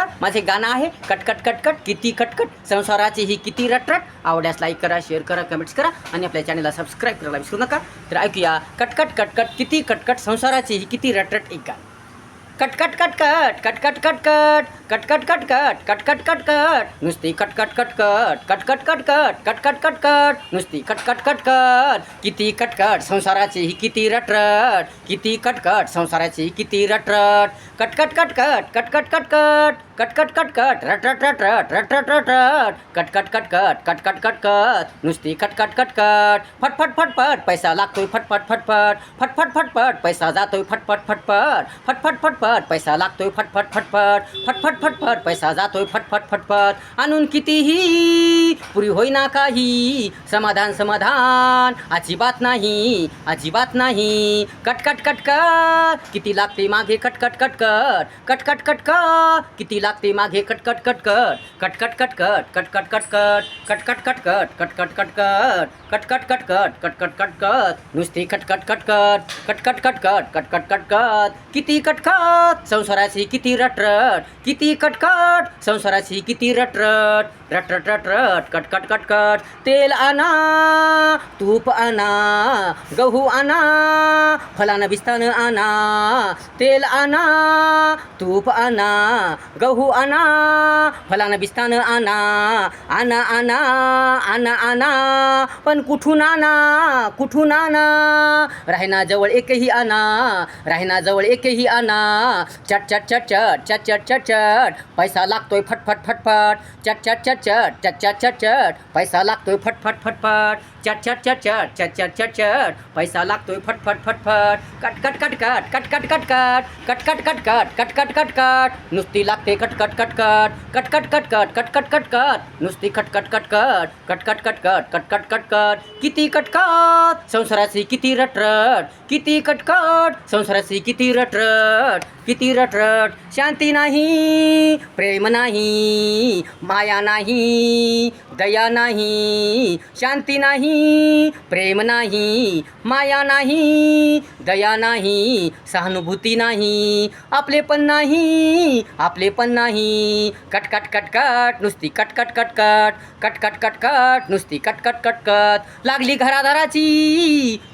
नमस्कार माझे गाणं आहे कटकट कटकट किती कटकट. संसाराची ही किती रटरट. आवड्यास लाईक करा शेअर करा कमेंट्स करा आणि आपल्या चॅनलला सबस्क्राईब करायला विसरू नका. तर ऐकूया कटकट कटकट किती कटकट. संसाराची ही किती रटरट एक. गाणं कटकट कटकट कटकट कटकट कटकट कटकट कटकट कटकट नुसती कटकट कटकट कटकट कटकट कटकट कटकट नुसती कटकट कटकट किती कटकट संसाराची ही किती रटरट किती कटकट संसाराची ही किती रटरट कटकट कटकट कटकट कटकट कटकट कटकट रटरट रटरट रटरट रटरट कटकट कटकट कटकट कटकट नुसती कटकट कटकट फटफट फटफट पैसा लागतोय फटफट फटफट फटफट फटफट पैसा जातोय फटफट फटफट फटफट फटफट पैसा लागतोय फटफट फटफट फटफट फटफट पैसा जातोय फटफट फटफट आणून कितीही पुरी होईना काही समाधान समाधान अजिबात नाही अजिबात नाही कटकट कटकट किती लागते मागे कटकट कटकट कटकट कटकट किती लागते मागे कटकट कटकट कटकट कटकट कटकट कटकट कटकट कटकट कटकट कटकट कटकट कटकट कटकट कटकट नुसती कटकट कटकट कटकट कटकट कटकट कटकट किती कटकट संसाराची किती रटरट किती कटकट संसाराची किती रटरट रटरट रटरट कटकट कटकट. तेल आणा तूप आणा गहू आणा फलानं बिस्तानं आणा. तेल आणा तूप आणा गहू आणा फलानं बिस्तानं आणा. आणा आणा आणा आणा. पण कुठून आणा कुठून आणा? राहिना जवळ एकही आणा राहिना जवळ एकही आणा. चट चट चट चट चट चट चट चट पैसा लागतोय फटफट फटफट चट चट चट चट चट चट चट चट पैसा लागतोय फटफट फटफट चट चट चट चट चट चट चट चट पैसा लागतोय फटफट फटफट कटकट कटकट कटकट कटकट कटकट कटकट कटकट कटकट नुसती लागते कटकट कटकट कटकट कटकट कटकट कटकट नुसती खटकट कटकट कटकट कटकट कटकट कटकट किती कटकट संसाराची किती रटरट किती कटकट संसाराची किती रटरट किती रटरट शांती नाही प्रेम नाही माया नाही दया नाही शांती नाही प्रेम नाही माया नाही दया नाही सहानुभूती नाही आपले पण नाही आपले पण नाही. कटकट कटकट नुसती कटकट कटकट कटकट कटकट नुसती कटकट कटकट. लागली घरादाराची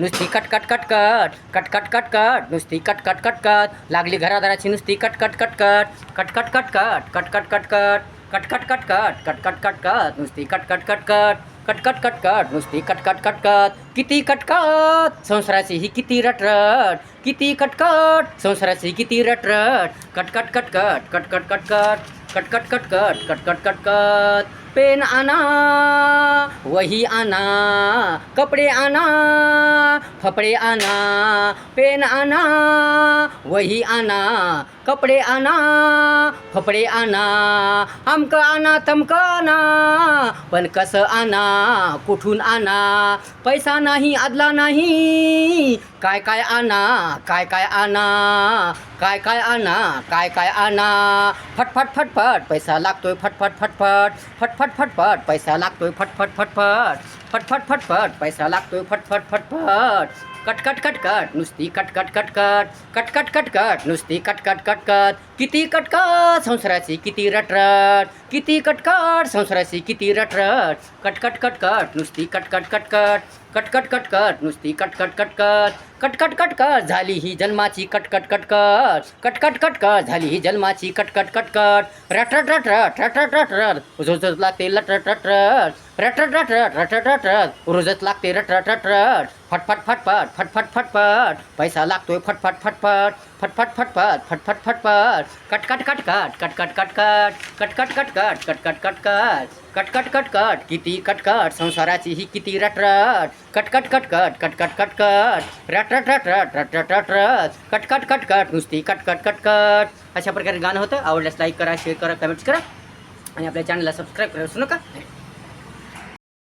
नुसती कटकट कटकट कटकट कटकट नुसती कटकट कटकट. लागली घरादाराची नुसती कटकट कटकट कटकट कटकट कटकट कटकट कटकट कटकट कटकट कटकट नुसती कटकट कटकट कटकट कटकट नुसती कटकट कटकट किती कटकट संसाराची ही किती रटरट किती कटकट संसाराची किती रटरट कटकट कटकट कटकट कटकट कटकट कटकट कटकट कटकट पेन आणा वही आणा कपडे आणा फपडे आणा पेन आणा वही आणा कपडे आणा फपडे आणा आमक आणा तमकं आणा पण कसं आणा कुठून आणा पैसा नाही आदला नाही काय काय आणा काय काय आणा काय काय आणा काय काय आणा फटफट फटफट पैसा लागतोय फटफट फटफट फटफट พัดพดเปิดไปสารักโดยพัดพัดพัดเพิด फटफट फटफट पैसा लागतोय फटफट फटफट कटकट कटकट नुसती कटकट कटकट कटकट कटकट नुसती कटकट कटकट किती कटकट संसाराची किती रटरट किती कटकट संसाराची किती रटरट कटकट कटकट नुसती कटकट कटकट कटकट कटकट नुसती कटकट कटकट कटकट कटकट झाली ही जन्माची कटकट कटकट कटकट कटकट झाली ही जन्माची कटकट कटकट रटरट रटरट रटरट रटरट लागते लटरट रटरट रटरट रटरट रटरट रटरट रोजच लागते रटरट रटरट फटफट फटफट फटफट फटफट पैसा लागतोय फटफट फटफट फटफट फटफट फटफट फटफट कटकट कटकट कटकट कटकट कटकट कटकट कटकट कटकट कटकट कटकट किती कटकट संसाराची ही किती रटरट कटकट कटकट कटकट कटकट रटरट रटरट रटरट रटरट कटकट कटकट नुसती कटकट कटकट अशा प्रकारे गाणं होतं आवडल्यास लाईक करा शेअर करा कमेंट्स करा आणि आपल्या चॅनलला सबस्क्राईब करा विसरू नका